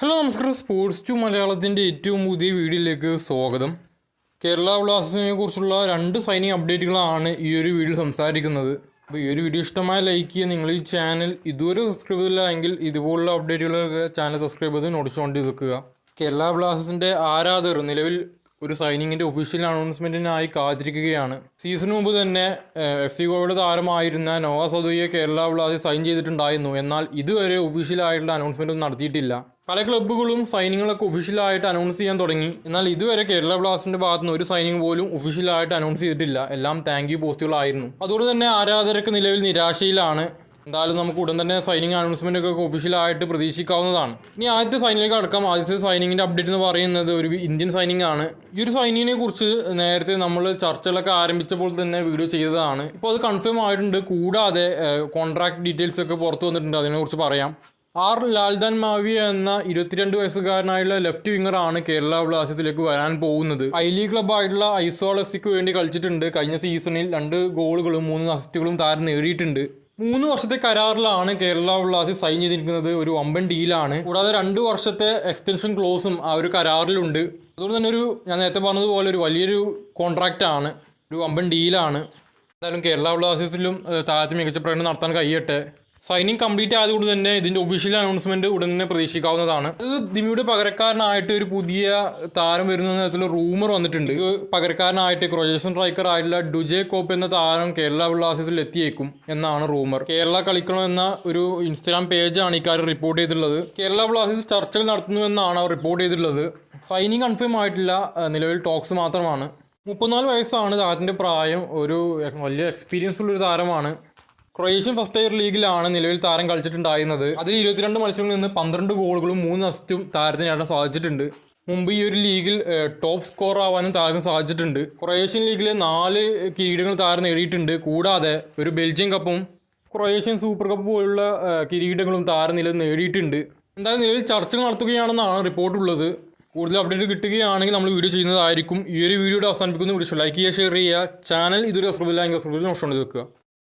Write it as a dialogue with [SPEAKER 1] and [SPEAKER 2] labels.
[SPEAKER 1] Hello നമസ്കാരം. Sports to മലയാളത്തിന്റെ ഏറ്റവും പുതിയ വീഡിയോയിലേക്ക് സ്വാഗതം. കേരള ബ്ലാസ്റ്റേഴ്സിനെ കുറിച്ചുള്ള രണ്ട് സൈനിങ് അപ്ഡേറ്റുകളാണ് ഈ ഒരു വീഡിയോ സംസാരിക്കുന്നത്. അപ്പോൾ ഈ ഒരു വീഡിയോ ഇഷ്ടമായ ലൈക്ക് ചെയ്യുക. നിങ്ങൾ ഈ ചാനൽ ഇതുവരെ സബ്സ്ക്രൈബ് ചെയ്തില്ല എങ്കിൽ ഇതുപോലുള്ള അപ്ഡേറ്റുകളൊക്കെ ചാനൽ സബ്സ്ക്രൈബ് ചെയ്ത് നോട്ടിഫിക്കേഷൻ നിൽക്കുക കേരള ബ്ലാസ്റ്റേഴ്സിന്റെ ആരാധകർ നിലവിൽ ഒരു സൈനിങ്ങിന്റെ ഒഫീഷ്യൽ അനൗൺസ്മെന്റിനായി കാത്തിരിക്കുകയാണ്. സീസൺ മുമ്പ് തന്നെ എഫ് സി ഗോയുടെ താരമായിരുന്ന നോവാ സദുയെ കേരള ബ്ലാസ്റ്റേഴ്സ് സൈൻ ചെയ്തിട്ടുണ്ടായിരുന്നു. എന്നാൽ ഇതുവരെ ഒഫീഷ്യലായിട്ടുള്ള അനൗൺസ്മെന്റ് ഒന്നും നടത്തിയിട്ടില്ല. പല ക്ലബ്ബുകളും സൈനിങ്ങളൊക്കെ ഒഫീഷ്യലായിട്ട് അനൗൺസ് ചെയ്യാൻ തുടങ്ങി. എന്നാൽ ഇതുവരെ കേരള ബ്ലാസ്റ്റിന്റെ ഭാഗത്ത് നിന്ന് ഒരു സൈനിങ് പോലും ഒഫീഷ്യലായിട്ട് അനൗൺസ് ചെയ്തിട്ടില്ല. എല്ലാം താങ്ക് യു പോസ്റ്റുകളായിരുന്നു. അതുകൊണ്ട് തന്നെ ആരാധകർക്ക് നിലവിൽ നിരാശയിലാണ്. എന്തായാലും നമുക്ക് ഉടൻ തന്നെ സൈനിങ് അനൗൺസ്മെന്റ് ഒക്കെ ഒഫീഷ്യലായിട്ട് പ്രതീക്ഷിക്കാവുന്നതാണ്. ഇനി ആദ്യത്തെ സൈനിങ്ങിലേക്ക് അടക്കം ആദ്യത്തെ സൈനിങ്ങിന്റെ അപ്ഡേറ്റ് എന്ന് പറയുന്നത് ഒരു ഇന്ത്യൻ സൈനിങ് ആണ് ഈ ഒരു സൈനിങ്ങിനെ കുറിച്ച് നേരത്തെ നമ്മൾ ചർച്ചകളൊക്കെ ആരംഭിച്ചപ്പോൾ തന്നെ വീഡിയോ ചെയ്തതാണ്. ഇപ്പോൾ അത് കൺഫേം ആയിട്ടുണ്ട്. കൂടാതെ കോൺട്രാക്ട് ഡീറ്റെയിൽസ് ഒക്കെ പുറത്തു വന്നിട്ടുണ്ട്. അതിനെക്കുറിച്ച് പറയാം. ആർ ലാൽദാൻ മാവിയ എന്ന ഇരുപത്തിരണ്ട് വയസ്സുകാരനായുള്ള ലെഫ്റ്റ് വിങ്ങറാണ് കേരള ബ്ലാസ്റ്റേഴ്സിലേക്ക് വരാൻ പോകുന്നത്. ഐ ലീഗ് ക്ലബ്ബായിട്ടുള്ള ഐസോൾ എഫ് സിക്ക് വേണ്ടി കളിച്ചിട്ടുണ്ട്. കഴിഞ്ഞ സീസണിൽ രണ്ട് ഗോളുകളും മൂന്ന് അസിസ്റ്റുകളും താരം നേടിയിട്ടുണ്ട്. മൂന്ന് വർഷത്തെ കരാറിലാണ് കേരള ബ്ലാസ്റ്റേഴ്സ് സൈൻ ചെയ്തിരിക്കുന്നത്. ഒരു വമ്പൻ ഡീലാണ്. കൂടാതെ രണ്ട് വർഷത്തെ എക്സ്റ്റൻഷൻ ക്ലോസും ആ ഒരു കരാറിലുണ്ട്. അതുകൊണ്ട് തന്നെ ഒരു ഞാൻ നേരത്തെ പറഞ്ഞതുപോലെ ഒരു വലിയൊരു കോൺട്രാക്റ്റ് ആണ് ഒരു വമ്പൻ ഡീലാണ്. എന്തായാലും കേരള ബ്ലാസ്റ്റേഴ്സിലും താരത്തിൽ മികച്ച പ്രകടനം നടത്താൻ കഴിയട്ടെ. സൈനിങ് കംപ്ലീറ്റ് ആയതുകൊണ്ട് തന്നെ ഇതിന്റെ ഒഫീഷ്യൽ അനൗൺസ്മെന്റ് ഉടൻ തന്നെ പ്രതീക്ഷിക്കാവുന്നതാണ്. ദിമിയുടെ പകരക്കാരനായിട്ട് ഒരു പുതിയ താരം വരുന്ന തരത്തിലുള്ള റൂമർ വന്നിട്ടുണ്ട്. പകരക്കാരനായിട്ട് ക്രൊയേഷ്യൻ സ്ട്രൈക്കർ ആയിട്ടുള്ള ഡുജെ കോപ്പ് എന്ന താരം കേരള ബ്ലാസ്റ്റേഴ്സിൽ എത്തിയേക്കും എന്നാണ് റൂമർ കേരള കളിക്കണം എന്ന ഒരു ഇൻസ്റ്റാഗ്രാം പേജാണ് ഇക്കാര്യം റിപ്പോർട്ട് ചെയ്തിട്ടുള്ളത്. കേരള ബ്ലാസ്റ്റേഴ്സ് ചർച്ചകൾ നടത്തുന്നു എന്നാണ് റിപ്പോർട്ട് ചെയ്തിട്ടുള്ളത്. സൈനിങ് കൺഫേം ആയിട്ടില്ല നിലവിൽ ടോക്സ് മാത്രമാണ്. മുപ്പത്തിനാല് വയസ്സാണ് താരത്തിന്റെ പ്രായം. ഒരു വലിയ എക്സ്പീരിയൻസ് ഉള്ളൊരു താരമാണ്. ക്രൊയേഷ്യൻ ഫസ്റ്റ് ഇയർ ലീഗിലാണ് നിലവിൽ താരം കളിച്ചിട്ടുണ്ടായിരുന്നത്. അതിൽ ഇരുപത്തിരണ്ട് മത്സരങ്ങളിൽ നിന്ന് പന്ത്രണ്ട് ഗോളുകളും മൂന്ന് അസ്റ്റും താരത്തിന് നേടാൻ സാധിച്ചിട്ടുണ്ട്. മുമ്പ് ഈ ഒരു ലീഗിൽ ടോപ്പ് സ്കോർ ആവാനും താരത്തിന് സാധിച്ചിട്ടുണ്ട്. ക്രൊയേഷ്യൻ ലീഗിലെ നാല് കിരീടങ്ങൾ താരം നേടിയിട്ടുണ്ട്. കൂടാതെ ഒരു ബെൽജിയം കപ്പും ക്രൊയേഷ്യൻ സൂപ്പർ കപ്പ് പോലുള്ള കിരീടങ്ങളും താരം നില നേടിയിട്ടുണ്ട്. എന്തായാലും നിലവിൽ ചർച്ചകൾ നടത്തുകയാണെന്നാണ് റിപ്പോർട്ടുള്ളത് കൂടുതൽ അപ്ഡേറ്റ് കിട്ടുകയാണെങ്കിൽ നമ്മൾ വീഡിയോ ചെയ്യുന്നതായിരിക്കും. ഈ ഒരു വീഡിയോയുടെ അവസാനിപ്പിക്കുന്ന. വിളിച്ചു ലൈക്ക് ചെയ്യുക ഷെയർ ചെയ്യുക. ചാനൽ ഇതൊരു സബ്സ്ക്രൈബ് ഇല്ലെങ്കിൽ സബ്സ്ക്രൈബ് നോട്ട് വെക്കുക